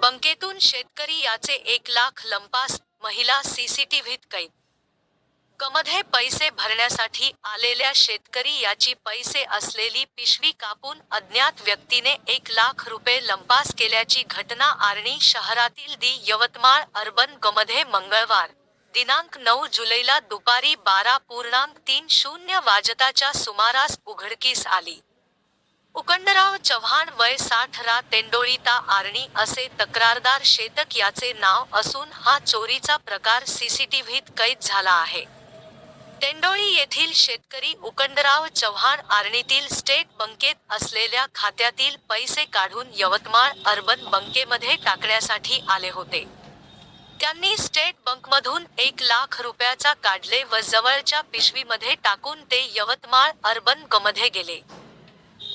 बंकेतून शेतकरी याचे एक लाख लंपास महिला सीसीटीव्हीत कैद. गमध्ये पैसे भरण्यासाठी आलेल्या शेतकरी याची पैसे असलेली पिशवी कापून अज्ञात व्यक्तीने एक लाख रुपये लंपास केल्याची घटना आर्णी शहरातील दी यवतमाळ अर्बन गमध्ये मंगळवार. दिनांक नऊ जुलैला दुपारी बारा पूर्णांक तीन शून्य वाजताच्या सुमारास उघडकीस आली. उकंडराव चव्हाण वय साठ रा तेंडोळीता आरणी असे तक्रारदार शेतक याचे नाव असून हा चोरीचा प्रकार सीसीटीव्हीत कैद झाला आहे. तेंडोळी येथील शेतकरी उकंडराव चव्हाण आरणीतील स्टेट बंकेत असलेल्या खात्यातील पैसे काढून यवतमाळ अर्बन बंकेमध्ये टाकण्यासाठी आले होते. त्यांनी स्टेट बँकमधून एक लाख रुपयाचा काढले व जवळच्या पिशवीमध्ये टाकून ते यवतमाळ अर्बन गमध्ये गेले.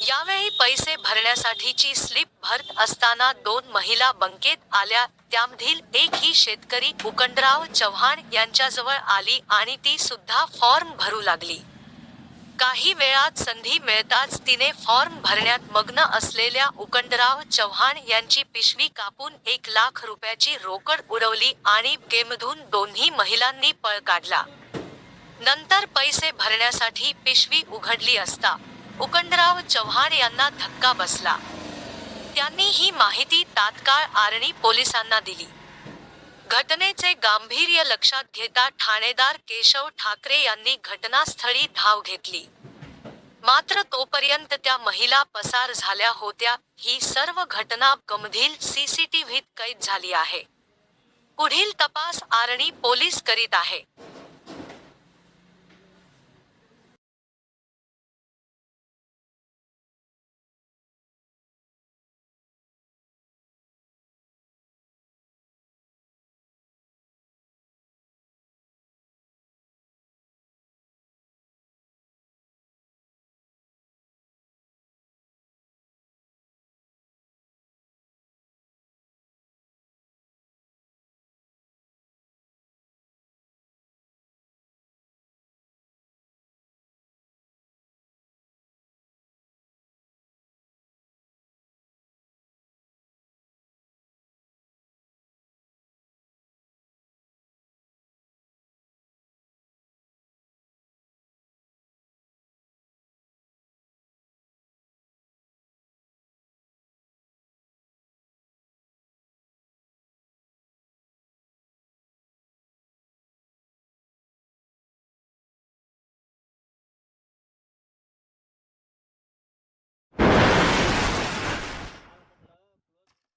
यावेळी पैसे भरण्यासाठीची स्लिप भरत असताना दोन महिला बंकेत आल्या. त्यामधील एक ही शेतकरी उकंडराव चव्हाण यांच्याजवळ आली आणि ती सुद्धा फॉर्म भरू लागली. काही वेळात संधी मिळताच तिने फॉर्म भरण्यात मग्न असलेल्या उकंडराव चव्हाण यांची पिशवी कापून एक लाख रुपयाची रोकड उडवली आणि गेमधून दोन्ही महिलांनी पळ काढला. नंतर पैसे भरण्यासाठी पिशवी उघडली असता उकंडराव चव्हाण यांना धक्का बसला. त्यांनी ही माहिती तात्काळ आरणी पोलिसांना दिली. घटनेचे गांभीर्य लक्षात घेता ठाणेदार केशव ठाकरे यांनी घटनास्थळी धाव घेतली. मात्र तोपर्यंत त्या महिला पसार झाल्या होत्या ही सर्व घटना गंभीर सीसीटीव्हीत कैद झाली आहे. पुढील तपास आरणी पोलीस करीत आहे.